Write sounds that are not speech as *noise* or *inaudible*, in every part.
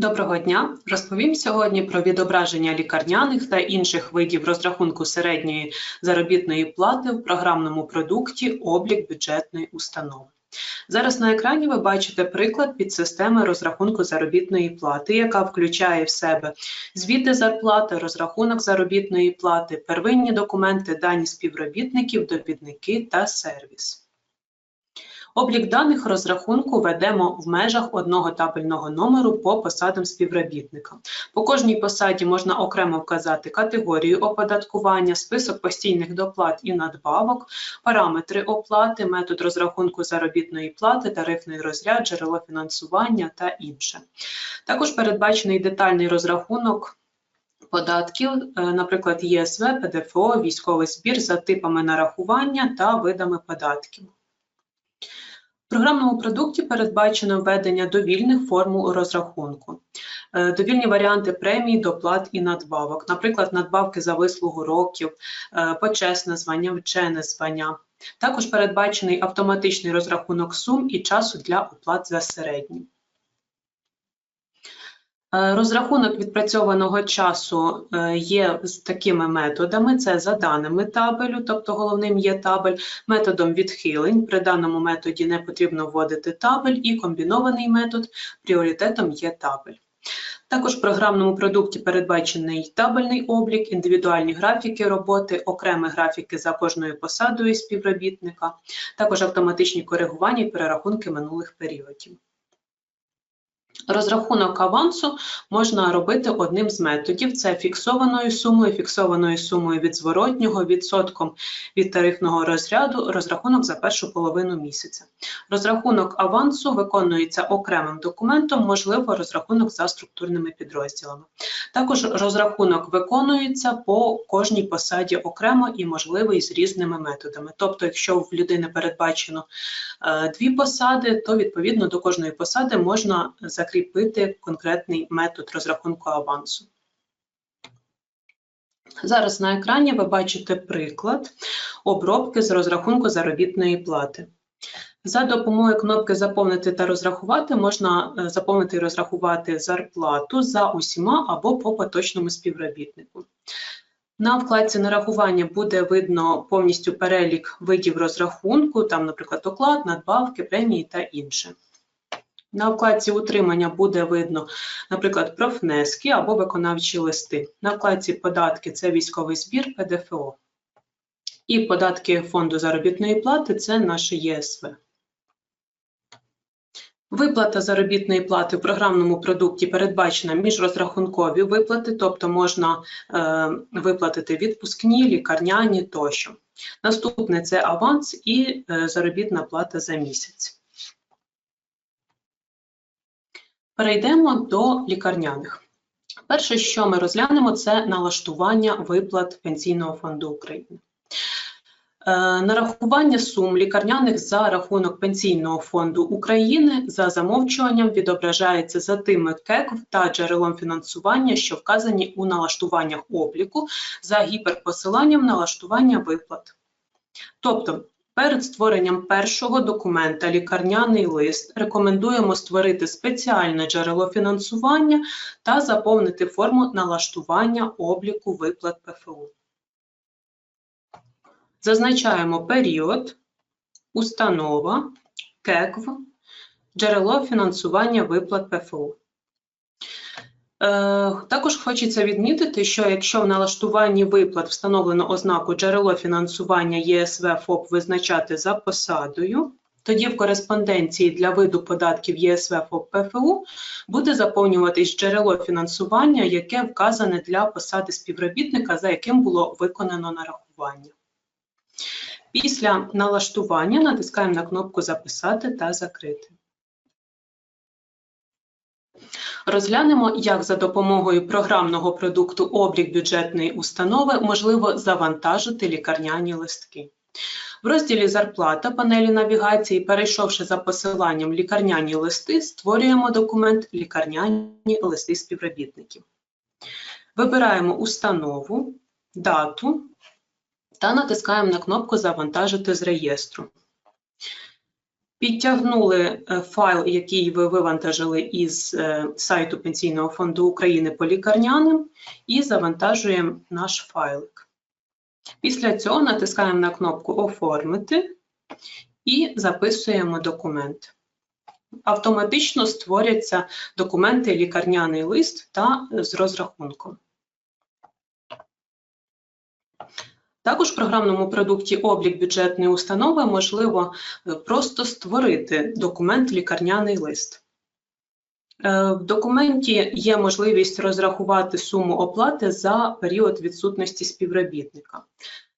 Доброго дня! Розповім сьогодні про відображення лікарняних та інших видів розрахунку середньої заробітної плати в програмному продукті облік бюджетної установи. Зараз на екрані ви бачите приклад підсистеми розрахунку заробітної плати, яка включає в себе звіти зарплати, розрахунок заробітної плати, первинні документи, дані співробітників, довідники та сервіс. Облік даних розрахунку ведемо в межах одного табельного номеру по посадам співробітника. По кожній посаді можна окремо вказати категорію оподаткування, список постійних доплат і надбавок, параметри оплати, метод розрахунку заробітної плати, тарифний розряд, джерело фінансування та інше. Також передбачений детальний розрахунок. Податків, е, наприклад, ЄСВ, ПДФО, військовий збір за типами нарахування та видами податків. В програмному продукті передбачено введення довільних формул розрахунку. Е, Довільні варіанти премій, доплат і надбавок, наприклад, надбавки за вислугу років, е, почесне звання, вчене звання. Також передбачений автоматичний розрахунок сум і часу для оплат за середні. Е, Розрахунок відпрацьованого часу е, є з такими методами: це за даними табелю, тобто головним є табель, методом відхилень. При даному методі не потрібно вводити табель, і комбінований метод пріоритетом є табель. Також в програмному продукті передбачений табельний облік, індивідуальні графіки роботи, окремі графіки за кожною посадою співробітника, також автоматичні коригування і перерахунки минулих періодів. Розрахунок авансу можна робити одним з методів: це фіксованою сумою, фіксованою сумою від зворотнього, відсотком від тарифного розряду, розрахунок за першу половину місяця. Розрахунок авансу виконується окремим документом, можливо, розрахунок за структурними підрозділами. Також розрахунок виконується по кожній посаді окремо і можливий з різними методами. Тобто, якщо в людини передбачено е, дві посади, то відповідно до кожної посади можна закріпити конкретний метод розрахунку авансу. Зараз на екрані ви бачите приклад обробки з розрахунку заробітної плати. За допомогою кнопки Заповнити та розрахувати можна е, заповнити і розрахувати зарплату за усіма або по поточному співробітнику. На вкладці нарахування буде видно повністю перелік видів розрахунку, там, наприклад, оклад, надбавки, премії та інше. На вкладці утримання буде видно, наприклад, профнески або виконавчі листи. На вкладці податки це військовий збір ПДФО. І податки фонду заробітної плати це наше ЄСВ. Виплата заробітної плати в програмному продукті передбачена міжрозрахункові виплати, тобто можна е, виплатити відпускні, лікарняні тощо. Наступне це аванс і е, заробітна плата за місяць. Перейдемо до лікарняних. Перше, що ми розглянемо, це налаштування виплат Пенсійного фонду України. Е, Нарахування сум лікарняних за рахунок Пенсійного фонду України за замовчуванням відображається за тими КЕКВ та джерелом фінансування, що вказані у налаштуваннях обліку за гіперпосиланням налаштування виплат. Тобто, перед створенням першого документа лікарняний лист рекомендуємо створити спеціальне джерело фінансування та заповнити форму налаштування обліку виплат ПФУ. Зазначаємо період, установа, КЕКВ, джерело фінансування виплат ПФУ. Е, Також хочеться відмітити, що якщо в налаштуванні виплат встановлено ознаку джерело фінансування ЄСВ ФОП визначати за посадою, тоді в кореспонденції для виду податків ЄСВ ФОП ПФУ буде заповнюватись джерело фінансування, яке вказане для посади співробітника, за яким було виконано нарахування. Після налаштування натискаємо на кнопку Записати та закрити. Розглянемо, як за допомогою програмного продукту облік бюджетної установи можливо завантажити лікарняні листки. В розділі Зарплата панелі навігації, перейшовши за посиланням лікарняні листи, створюємо документ Лікарняні листи співробітників. Вибираємо установу, дату та натискаємо на кнопку Завантажити з реєстру. Підтягнули е, файл, який ви вивантажили із е, сайту Пенсійного фонду України по лікарняним, і завантажуємо наш файлик. Після цього натискаємо на кнопку Оформити і записуємо документ. Автоматично створяться документи лікарняний лист та з розрахунком. Також в програмному продукті облік бюджетної установи можливо е, просто створити документ лікарняний лист. Е, В документі є можливість розрахувати суму оплати за період відсутності співробітника.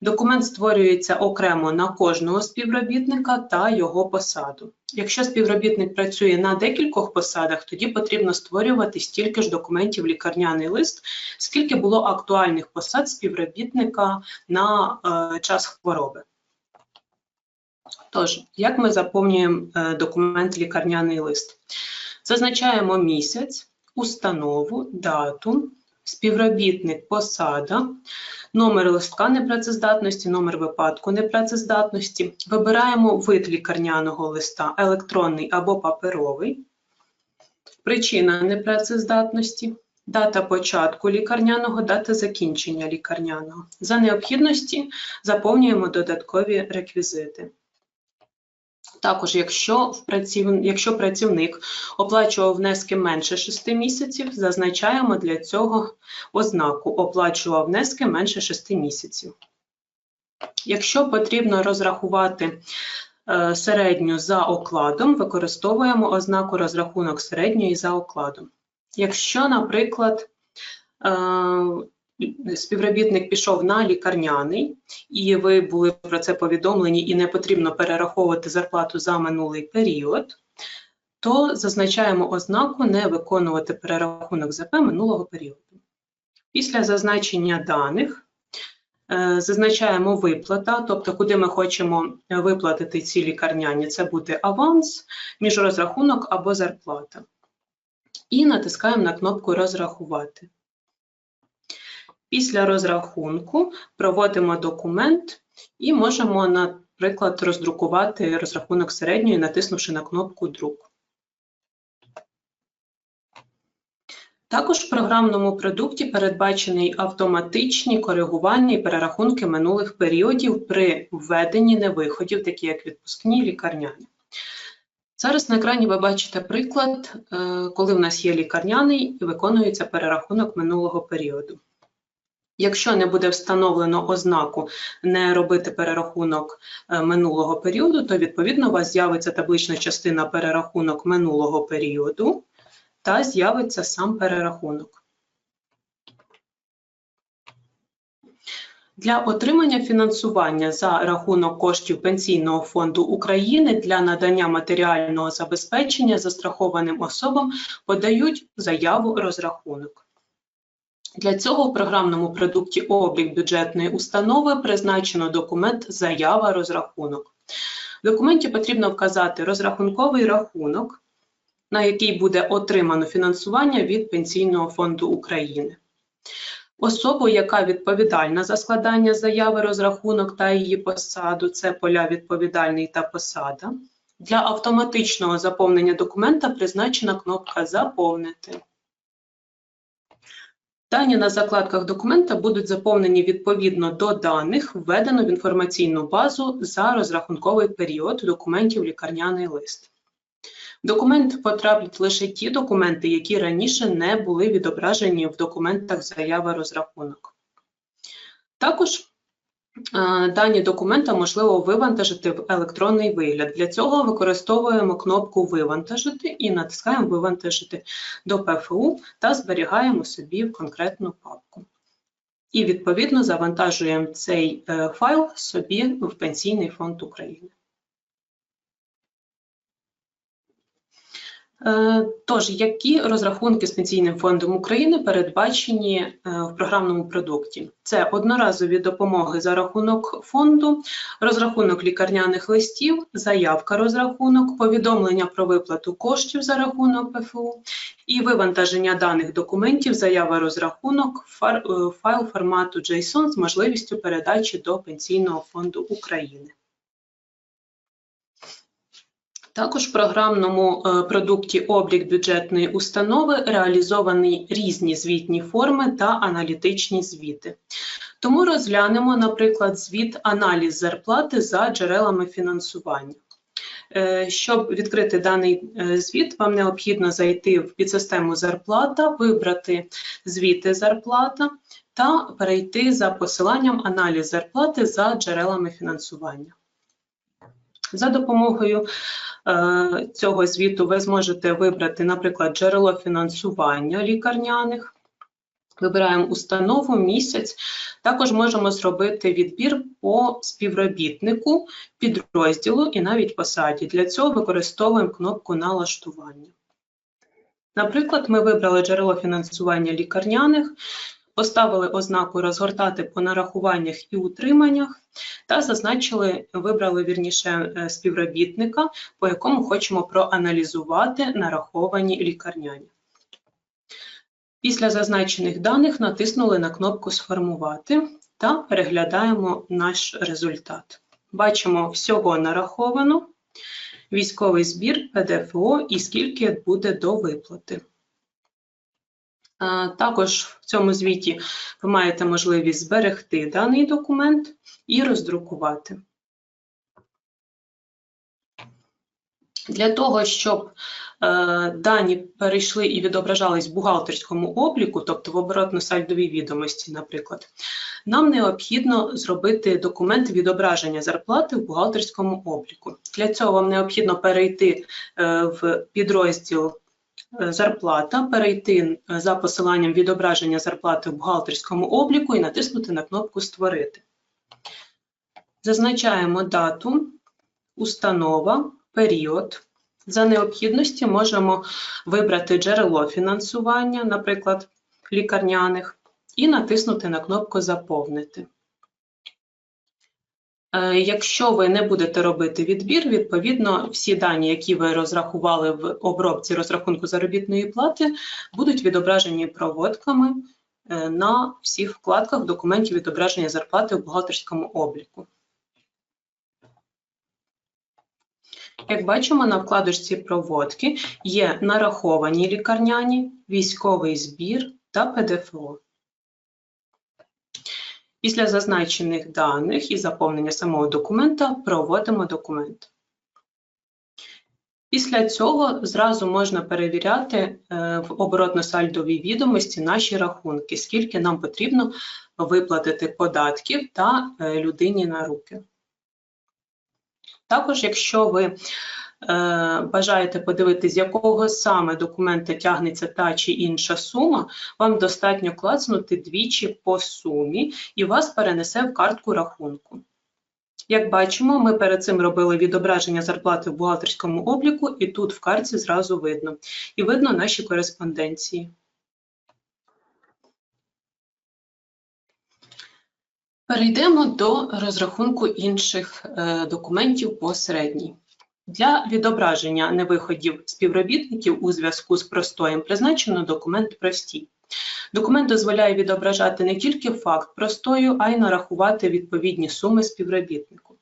Документ створюється окремо на кожного співробітника та його посаду. Якщо співробітник працює на декількох посадах, тоді потрібно створювати стільки ж документів лікарняний лист, скільки було актуальних посад співробітника на е, час хвороби. Тож, як ми заповнюємо е, документ лікарняний лист? Зазначаємо місяць, установу, дату, співробітник, посада, номер листка непрацездатності, номер випадку непрацездатності. Вибираємо вид лікарняного листа електронний або паперовий, причина непрацездатності, дата початку лікарняного, дата закінчення лікарняного. За необхідності заповнюємо додаткові реквізити. Також, якщо, праців... якщо працівник оплачував внески менше 6 місяців, зазначаємо для цього ознаку оплачував внески менше 6 місяців. Якщо потрібно розрахувати е, середню за окладом, використовуємо ознаку розрахунок середньої за окладом. Якщо, наприклад, е, співробітник пішов на лікарняний, і ви були про це повідомлені, і не потрібно перераховувати зарплату за минулий період, то зазначаємо ознаку не виконувати перерахунок ЗП минулого періоду. Після зазначення даних е, зазначаємо виплата, тобто куди ми хочемо виплатити ці лікарняні, це буде аванс, міжрозрахунок або зарплата. І натискаємо на кнопку Розрахувати. Після розрахунку проводимо документ і можемо, наприклад, роздрукувати розрахунок середньої, натиснувши на кнопку Друк. Також в програмному продукті передбачені автоматичні коригування і перерахунки минулих періодів при введенні невиходів, такі як відпускні лікарняні. Зараз на екрані ви бачите приклад, е, коли в нас є лікарняний і виконується перерахунок минулого періоду. Якщо не буде встановлено ознаку не робити перерахунок е, минулого періоду, то відповідно у вас з'явиться таблична частина перерахунок минулого періоду та з'явиться сам перерахунок. Для отримання фінансування за рахунок коштів Пенсійного фонду України для надання матеріального забезпечення застрахованим особам подають заяву розрахунок. Для цього в програмному продукті облік бюджетної установи призначено документ Заява розрахунок. В документі потрібно вказати розрахунковий рахунок, на який буде отримано фінансування від Пенсійного фонду України. Особу, яка відповідальна за складання заяви розрахунок та її посаду, це поля відповідальний та посада. Для автоматичного заповнення документа призначена кнопка Заповнити. Дані на закладках документа будуть заповнені відповідно до даних, введено в інформаційну базу за розрахунковий період документів лікарняний лист. В документ потраплять лише ті документи, які раніше не були відображені в документах заяви розрахунок. Також дані документа можливо вивантажити в електронний вигляд. Для цього використовуємо кнопку Вивантажити і натискаємо Вивантажити до ПФУ та зберігаємо собі в конкретну папку. І відповідно завантажуємо цей е, файл собі в Пенсійний фонд України. Тож, які розрахунки з Пенсійним фондом України передбачені е, в програмному продукті? Це одноразові допомоги за рахунок фонду, розрахунок лікарняних листів, заявка розрахунок, повідомлення про виплату коштів за рахунок ПФУ і вивантаження даних документів, заява розрахунок, е, файл формату JSON з можливістю передачі до Пенсійного фонду України. Також в програмному е, продукті облік бюджетної установи реалізовані різні звітні форми та аналітичні звіти. Тому розглянемо, наприклад, звіт аналіз зарплати за джерелами фінансування. Е, Щоб відкрити даний е, звіт, вам необхідно зайти в підсистему зарплата, вибрати звіти зарплата та перейти за посиланням аналіз зарплати за джерелами фінансування. За допомогою е, цього звіту ви зможете вибрати, наприклад, джерело фінансування лікарняних. Вибираємо установу, місяць. Також можемо зробити відбір по співробітнику, підрозділу і навіть посаді. Для цього використовуємо кнопку налаштування. Наприклад, ми вибрали джерело фінансування лікарняних, поставили ознаку розгортати по нарахуваннях і утриманнях та зазначили, вибрали вірніше е, співробітника, по якому хочемо проаналізувати нараховані лікарняні. Після зазначених даних натиснули на кнопку Сформувати та переглядаємо наш результат. Бачимо всього нараховано, військовий збір, ПДФО і скільки буде до виплати. А, Також в цьому звіті ви маєте можливість зберегти даний документ і роздрукувати. Для того, щоб е, дані перейшли і відображались в бухгалтерському обліку, тобто в оборотно-сальдовій відомості, наприклад, нам необхідно зробити документ відображення зарплати в бухгалтерському обліку. Для цього вам необхідно перейти е, в підрозділ е, зарплата, перейти е, за посиланням відображення зарплати в бухгалтерському обліку і натиснути на кнопку Створити. Зазначаємо дату, установа, період. За необхідності можемо вибрати джерело фінансування, наприклад, лікарняних, і натиснути на кнопку Заповнити. Е, Якщо ви не будете робити відбір, відповідно, всі дані, які ви розрахували в обробці розрахунку заробітної плати, будуть відображені проводками е, на всіх вкладках документів відображення зарплати в бухгалтерському обліку. Як бачимо, на вкладочці проводки є нараховані лікарняні, військовий збір та ПДФО. Після зазначених даних і заповнення самого документа проводимо документ. Після цього зразу можна перевіряти е, в оборотно-сальдовій відомості наші рахунки, скільки нам потрібно виплатити податків та е, людині на руки. Також, якщо ви бажаєте подивитися, з якого саме документа тягнеться та чи інша сума, вам достатньо клацнути двічі по сумі і вас перенесе в картку рахунку. Як бачимо, ми перед цим робили відображення зарплати в бухгалтерському обліку, і тут в картці зразу видно. І видно наші кореспонденції. Перейдемо до розрахунку інших е, документів по середній. Для відображення невиходів співробітників у зв'язку з простоєм призначено документ простій. Документ дозволяє відображати не тільки факт простою, а й нарахувати відповідні суми співробітнику.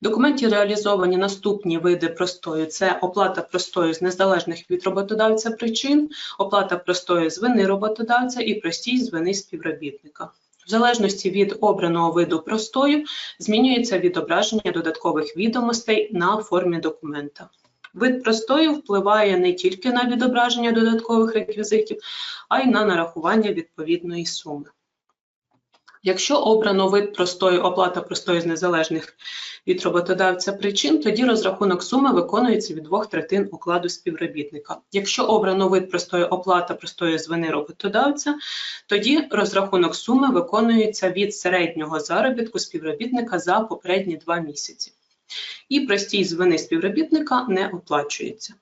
В документі реалізовані наступні види простою: це оплата простою з незалежних від роботодавця причин, оплата простою з вини роботодавця і простій з вини співробітника. В залежності від обраного виду простою змінюється відображення додаткових відомостей на формі документа. Вид простою впливає не тільки на відображення додаткових реквізитів, а й на нарахування відповідної суми. Якщо обрано вид простої оплата простої з незалежних від роботодавця причин, тоді розрахунок суми виконується від двох третин укладу співробітника. Якщо обрано вид простої оплата простої з вини роботодавця, тоді розрахунок суми виконується від середнього заробітку співробітника за попередні два місяці. І простій з вини співробітника не оплачується.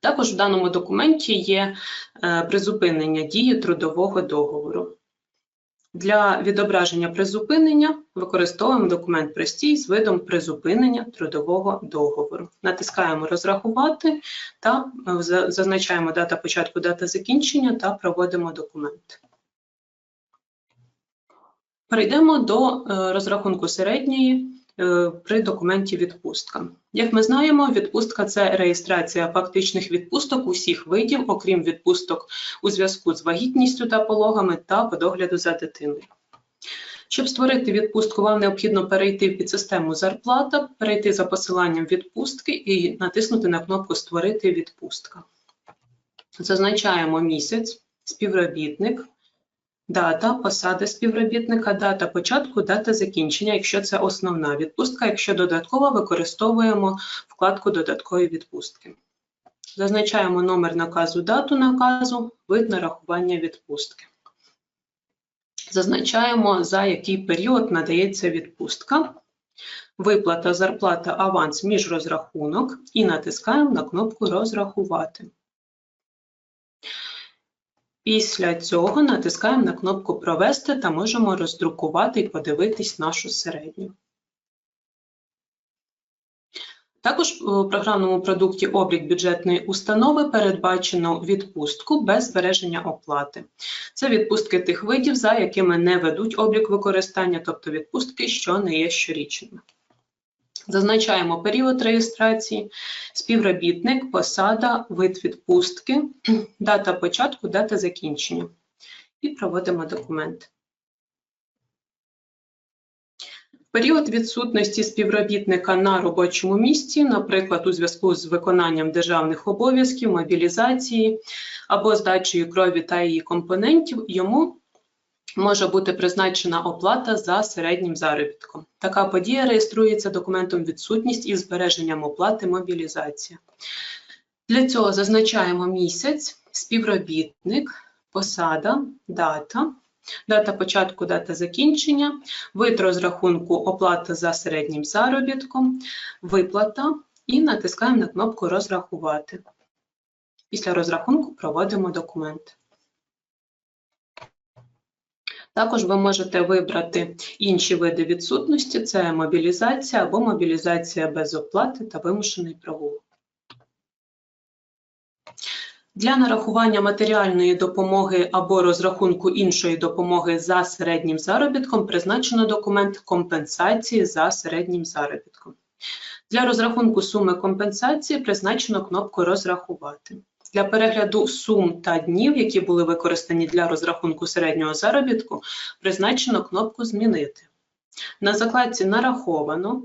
Також в даному документі є е, призупинення дії трудового договору. Для відображення призупинення використовуємо документ простій з видом призупинення трудового договору. Натискаємо Розрахувати та е, зазначаємо дата початку, дата закінчення та проводимо документ. Перейдемо до е, розрахунку середньої е, при документі відпустка. Як ми знаємо, відпустка це реєстрація фактичних відпусток усіх видів, окрім відпусток у зв'язку з вагітністю та пологами та по догляду за дитиною. Щоб створити відпустку, вам необхідно перейти в підсистему зарплата, перейти за посиланням відпустки і натиснути на кнопку Створити відпустка. Зазначаємо місяць, співробітник, дата, посада співробітника, дата початку, дата закінчення, якщо це основна відпустка, якщо додаткова, використовуємо вкладку Додаткові відпустки. Зазначаємо номер наказу, дату наказу, вид нарахування відпустки. Зазначаємо, за який період надається відпустка, виплата, зарплата, аванс, міжрозрахунок і натискаємо на кнопку Розрахувати. Після цього натискаємо на кнопку Провести та можемо роздрукувати і подивитись нашу середню. Також у програмному продукті облік бюджетної установи передбачено відпустку без збереження оплати. Це відпустки тих видів, за якими не ведуть облік використання, тобто відпустки, що не є щорічними. Зазначаємо період реєстрації, співробітник, посада, вид відпустки, *clears throat* дата початку, дата закінчення. І проводимо документ. Період відсутності співробітника на робочому місці, наприклад, у зв'язку з виконанням державних обов'язків, мобілізації або здачею крові та її компонентів, йому може бути призначена оплата за середнім заробітком. Така подія реєструється документом відсутність із збереженням оплати мобілізація. Для цього зазначаємо місяць, співробітник, посада, дата, дата початку, дата закінчення, вид розрахунку оплата за середнім заробітком, виплата і натискаємо на кнопку Розрахувати. Після розрахунку проводимо документ. Також ви можете вибрати інші види відсутності: це мобілізація або мобілізація без оплати та вимушений прогул. Для нарахування матеріальної допомоги або розрахунку іншої допомоги за середнім заробітком призначено документ компенсації за середнім заробітком. Для розрахунку суми компенсації призначено кнопку Розрахувати. Для перегляду сум та днів, які були використані для розрахунку середнього заробітку, призначено кнопку Змінити. На закладці Нараховано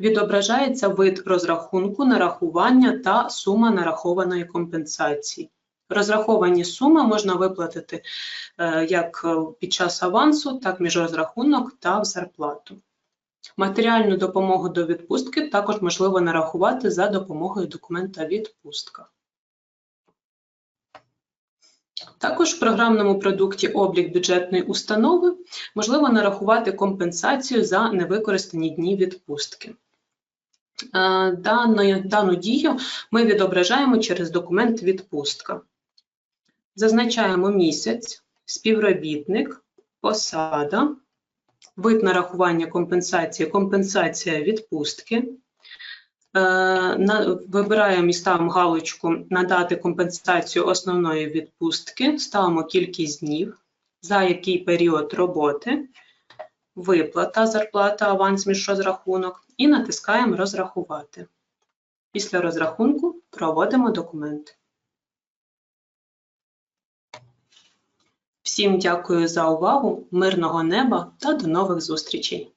відображається вид розрахунку, нарахування та сума нарахованої компенсації. Розраховані суми можна виплатити е, як під час авансу, так між розрахунок та в зарплату. Матеріальну допомогу до відпустки також можливо нарахувати за допомогою документа відпустка. Також в програмному продукті облік бюджетної установи можливо нарахувати компенсацію за невикористані дні відпустки. Е, дану, дану дію ми відображаємо через документ відпустка. Зазначаємо місяць, співробітник, посада, вид нарахування компенсації, компенсація відпустки. Е, вибираємо і ставимо галочку Надати компенсацію основної відпустки, ставимо кількість днів, за який період роботи, виплата, зарплата, аванс між розрахунок і натискаємо Розрахувати. Після розрахунку проводимо документ. Всім дякую за увагу, мирного неба та до нових зустрічей!